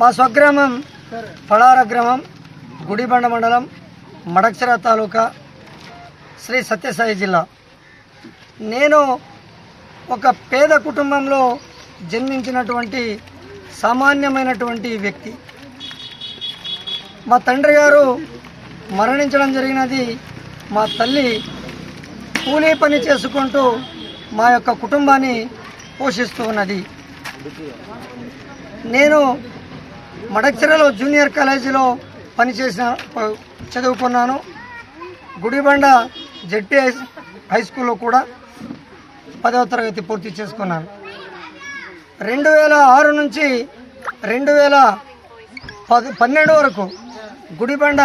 మా స్వగ్రామం పడార గ్రామం గుడిబండ మండలం మడక్చర తాలూకా శ్రీ సత్యసాయి జిల్లా. నేను ఒక పేద కుటుంబంలో జన్మించినటువంటి సామాన్యమైనటువంటి వ్యక్తి. మా తండ్రి గారు మరణించడం జరిగినది మా తల్లి కూలీ పని చేసుకుంటూ మా యొక్క కుటుంబాన్ని పోషిస్తూ ఉన్నది. నేను మడక్చెరలో జూనియర్ కాలేజీలో పనిచేసిన చదువుకున్నాను. గుడిబండ జెడ్పీ హై హై స్కూల్లో కూడా పదవ తరగతి పూర్తి చేసుకున్నాను. రెండు వేల ఆరు నుంచి రెండు వేల పది పన్నెండు వరకు గుడిబండ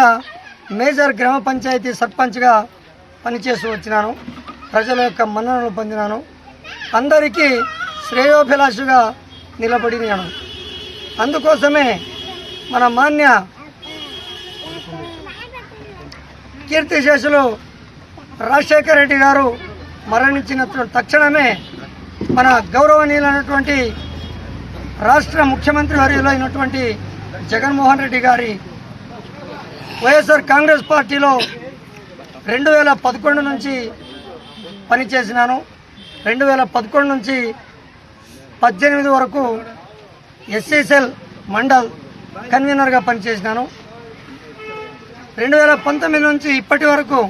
మేజర్ గ్రామ పంచాయతీ సర్పంచ్గా పనిచేస్తూ వచ్చినాను. ప్రజల యొక్క మన్ననలు పొందినాను. అందరికీ శ్రేయోభిలాషుగా నిలబడినాను. అందుకోసమే మన మాన్య కీర్తిశేషులు రాజశేఖర రెడ్డి గారు మరణించిన తక్షణమే మన గౌరవనీయులైనటువంటి రాష్ట్ర ముఖ్యమంత్రి వర్యులు అయినటువంటి జగన్మోహన్ రెడ్డి గారి వైఎస్ఆర్ కాంగ్రెస్ పార్టీలో రెండు వేల పదకొండు నుంచి పనిచేసినాను. రెండు వేల పదకొండు నుంచి పద్దెనిమిది వరకు ఎస్ఎస్ఎల్ మండల్ కన్వీనర్గా పనిచేసినాను. రెండు వేల పంతొమ్మిది నుంచి ఇప్పటి వరకు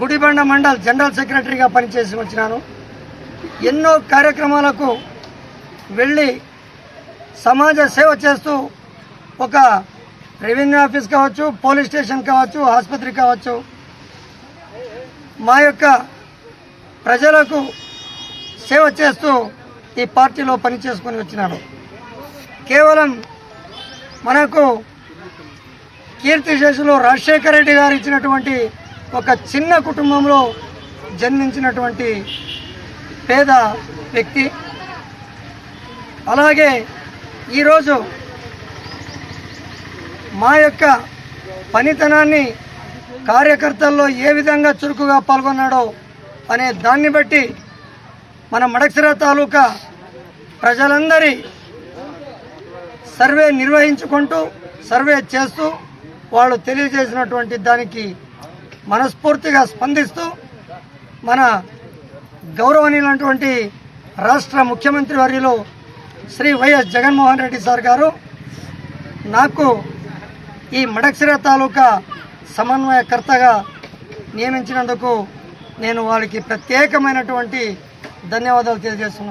గుడిబండ మండల్ జనరల్ సెక్రటరీగా పనిచేసి వచ్చినాను. ఎన్నో కార్యక్రమాలకు వెళ్ళి సమాజ సేవ చేస్తూ ఒక రెవెన్యూ ఆఫీస్ కావచ్చు పోలీస్ స్టేషన్ కావచ్చు ఆసుపత్రి కావచ్చు మా యొక్క ప్రజలకు సేవ చేస్తూ ఈ పార్టీలో పనిచేసుకొని వచ్చినాను. కేవలం మనకు కీర్తిశేషులు రాజశేఖర రెడ్డి గారు ఇచ్చినటువంటి ఒక చిన్న కుటుంబంలో జన్మించినటువంటి పేద వ్యక్తి. అలాగే ఈరోజు మా యొక్క పనితనాన్ని కార్యకర్తల్లో ఏ విధంగా చురుకుగా పాల్గొన్నాడో అనే దాన్ని బట్టి మన మడక్సిర తాలూకా ప్రజలందరి సర్వే నిర్వహించుకుంటూ సర్వే చేస్తూ వాళ్ళు తెలియజేసినటువంటి దానికి మనస్ఫూర్తిగా స్పందిస్తూ మన గౌరవనీయులైనటువంటి రాష్ట్ర ముఖ్యమంత్రి వర్యులు శ్రీ వైఎస్ జగన్మోహన్ రెడ్డి సార్ గారు నాకు ఈ మడక్సిర తాలూకా సమన్వయకర్తగా నియమించినందుకు నేను వాళ్ళకి ప్రత్యేకమైనటువంటి ధన్యవాదాలు తెలియజేస్తున్నాను.